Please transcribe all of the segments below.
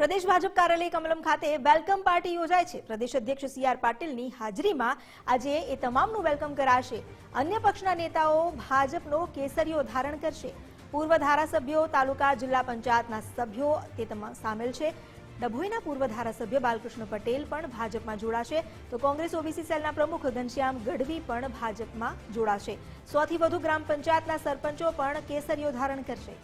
પ્રદેશ ભાજપ કાર્યાલય કમલમ ખાતે welcome party યોજાય છે. પ્રદેશ અધ્યક્ષ સી આર પાટીલની હાજરીમાં આજે એ તમામનું વેલકમ કરાશે. અન્ય પક્ષના નેતાઓ ભાજપનો કેસરીઓ ધારણ કરશે. પૂર્વ ધારાસભ્યો, તાલુકા જિલ્લા પંચાયતના સભ્યો તે સામેલ છે. ડભોઈના પૂર્વ ધારાસભ્ય બાલકૃષ્ણ પટેલ પણ ભાજપમાં જોડાશે. તો કોંગ્રેસ, ઓબીસી સેલના પ્રમુખ ઘનશ્યામ ગઢવી પણ ભાજપમાં જોડાશે. સોથી વધુ ગ્રામ પંચાયતના સરપંચો પણ કેસરીઓ ધારણ કરશે.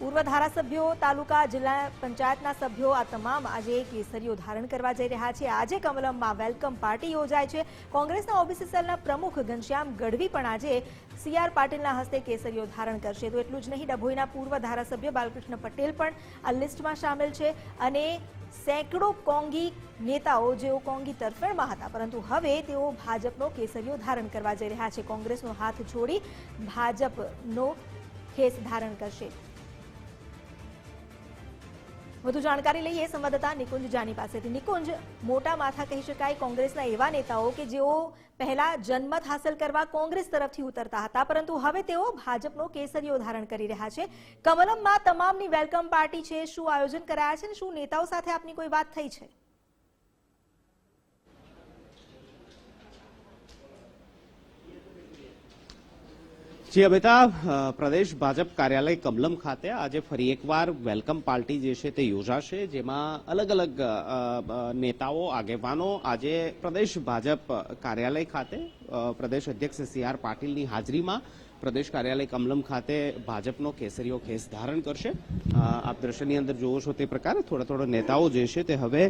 પૂર્વ ધારાસભ્યો, તાલુકા, જિલ્લા પંચાયતના સભ્યો, આ તમામ આજે કેસરીઓ ધારણ કરવા જઈ રહ્યા છે. આજે કમલમમાં વેલકમ પાર્ટી યોજાય છે. કોંગ્રેસના ઓબીસી સેલના પ્રમુખ ઘનશ્યામ ગઢવી પણ આજે સીઆર પાટીલના હસ્તે કેસરીઓ ધારણ કરશે. તો એટલું જ નહીં, ડભોઈના પૂર્વ ધારાસભ્ય બાલકૃષ્ણ પટેલ પણ આ લિસ્ટમાં સામેલ છે અને સેંકડો કોંગી નેતાઓ જેઓ કોંગી તરફેણમાં હતા. પરંતુ હવે તેઓ ભાજપનો કેસરીઓ ધારણ કરવા જઈ રહ્યા છે. કોંગ્રેસનો હાથ છોડી ભાજપનો ખેસ ધારણ કરશે. વધુ જાણકારી લઈએ સંવાદદાતા નિકુંજ જાની પાસેથી. નિકુંજ, મોટા માથા કહી શકાય કોંગ્રેસના એવા નેતાઓ કે જેઓ પહેલા જનમત હાંસલ કરવા કોંગ્રેસ તરફથી ઉતરતા હતા, પરંતુ હવે તેઓ ભાજપનો કેસરીઓ ધારણ કરી રહ્યા છે. કમલમમાં તમામની વેલકમ પાર્ટી છે, શું આયોજન કરાયા છે અને શું નેતાઓ સાથે આપની કોઈ વાત થઈ છે? જી અમિતા પ્રદેશ ભાજપ કાર્યાલય કમલમ ખાતે આજે ફરી એકવાર વેલકમ પાર્ટી જે છે તે યોજાશે, જેમાં અલગ અલગ નેતાઓ, આગેવાનો આજે પ્રદેશ ભાજપ કાર્યાલય ખાતે પ્રદેશ અધ્યક્ષ સી આર પાટીલની હાજરીમાં પ્રદેશ કાર્યાલય કમલમ ખાતે ભાજપનો કેસરીઓ ખેસ ધારણ કરશે. આપ દ્રશ્યની અંદર જોવો છો તે પ્રકારે થોડા થોડા નેતાઓ જે છે તે હવે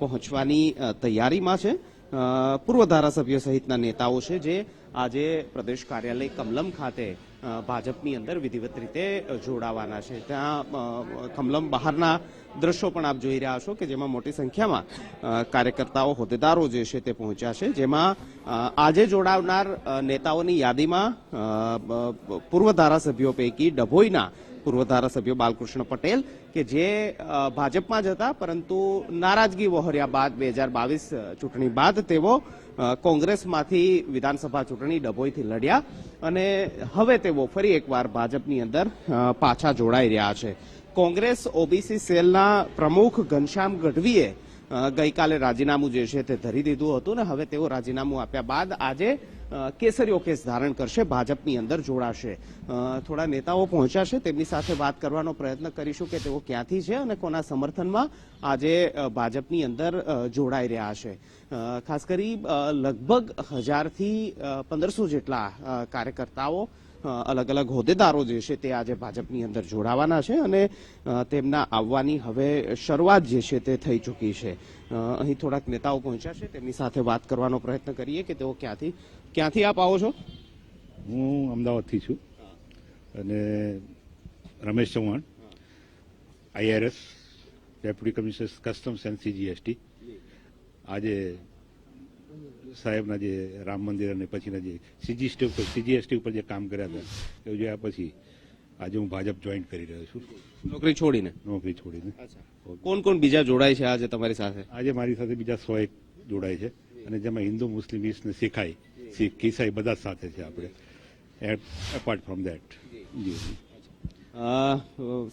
પહોંચવાની તૈયારીમાં છે. પૂર્વ ધારાસભ્ય સહિતના નેતાઓ છે જે આજે પ્રદેશ કાર્યાલય કમલમ ખાતે ભાજપની અંદર વિધિવત રીતે જોડાવાના છે. ત્યાં કમલમ બહારના દ્રશ્યો પણ આપ જોઈ રહ્યા છો કે જેમાં મોટી સંખ્યામાં કાર્યકર્તાઓ, હોદ્દેદારો જે છે તે પહોંચ્યા છે. જેમાં આજે જોડાવનાર નેતાઓની યાદીમાં પૂર્વ ધારાસભ્યો પૈકી ડભોઈના પૂર્વ ધારાસભ્ય બાલકૃષ્ણ પટેલ કે જે ભાજપમાં જ હતા, પરંતુ નારાજગી વહોર્યા બાદ, બે હજાર બાવીસ ચૂંટણી બાદ તેઓ કોંગ્રેસમાંથી વિધાનસભા ચૂંટણી ડભોઈથી લડ્યા અને હવે તેઓ ફરી એકવાર ભાજપની અંદર પાછા જોડાઈ રહ્યા છે. કોંગ્રેસ ઓબીસી સેલના પ્રમુખ ઘનશ્યામ ગઢવીએ ગઈકાલે રાજીનામું જે છે તે ધરી દીધું હતું ને હવે તેઓ રાજીનામું આપ્યા બાદ આજે કેસરીઓ કેસ ધારણ કરશે, ભાજપની અંદર જોડાશે. થોડા નેતાઓ પહોંચ્યા છે, તેમની સાથે વાત કરવાનો પ્રયત્ન કરીશું કે તેઓ ક્યાંથી છે અને કોના સમર્થનમાં આજે ભાજપની અંદર જોડાઈ રહ્યા છે. ખાસ કરી લગભગ હજારથી પંદરસો જેટલા કાર્યકર્તાઓ અલગ અલગ હોદ્દેદારો જે છે તે આજે ભાજપની અંદર જોડાવાના છે અને તેમના આવવાની હવે શરૂઆત જે છે તે થઈ ચૂકી છે. અહીં થોડાક નેતાઓ પહોંચ્યા છે, તેમની સાથે વાત કરવાનો પ્રયત્ન કરીએ કે તેઓ ક્યાંથી ક્યાંથી આપ આવો છો? હું અમદાવાદથી છું. અને Ramesh Chauhan IRS deputy commissioner customs and CGST. આજે સાહેબના જે રામ મંદિર અને પછીના જે સીજીએસટી ઉપર સીજીએસટી ઉપર જે કામ કર્યા હતા એ જોયા પછી આજે હું ભાજપ જોઈન કરી રહ્યો છું. નોકરી છોડીને? નોકરી છોડીને. કોણ કોણ બીજા જોડાય છે આજે તમારી સાથે? આજે મારી સાથે બીજા સો એક જોડાય છે. અને જેમાં હિન્દુ મુસ્લિમ ઈસ્ટ ને શીખ ઈસાઈ બધા સાથે છે આપણે. એપાર્ટ ફ્રોમ દેટ જી.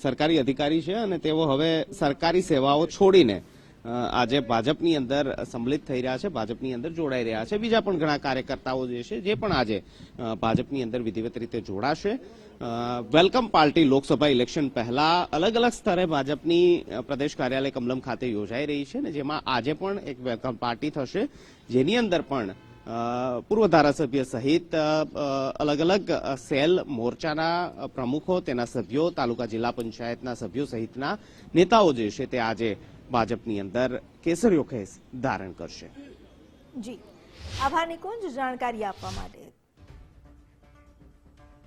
સરકારી અધિકારી છે અને તેઓ હવે સરકારી સેવાઓ છોડીને આજે ભાજપની અંદર સંમલિત થઈ રહ્યા છે, ભાજપની અંદર જોડાઈ રહ્યા છે. બીજા પણ ઘણા કાર્યકર્તાઓ જે છે, જે પણ આજે ભાજપની અંદર વિધિવત રીતે જોડાશે. વેલકમ પાર્ટી લોકસભા ઇલેક્શન પહેલા અલગ અલગ સ્તરે ભાજપની પ્રદેશ કાર્યાલય કમલમ ખાતે યોજાઈ રહી છે ને જેમાં આજે પણ એક વેલકમ પાર્ટી થશે. જેની અંદર પણ પૂર્વ ધારાસભ્ય સહિત અલગ અલગ સેલ મોરચાના પ્રમુખો, તેના સભ્યો, તાલુકા જિલ્લા પંચાયતના સભ્યો સહિતના નેતાઓ જે છે તે આજે ભાજપની અંદર કેસરીયો ખેસ ધારણ કરશે. જી. આભાર નિકુંજ જાણકારી આપવા માટે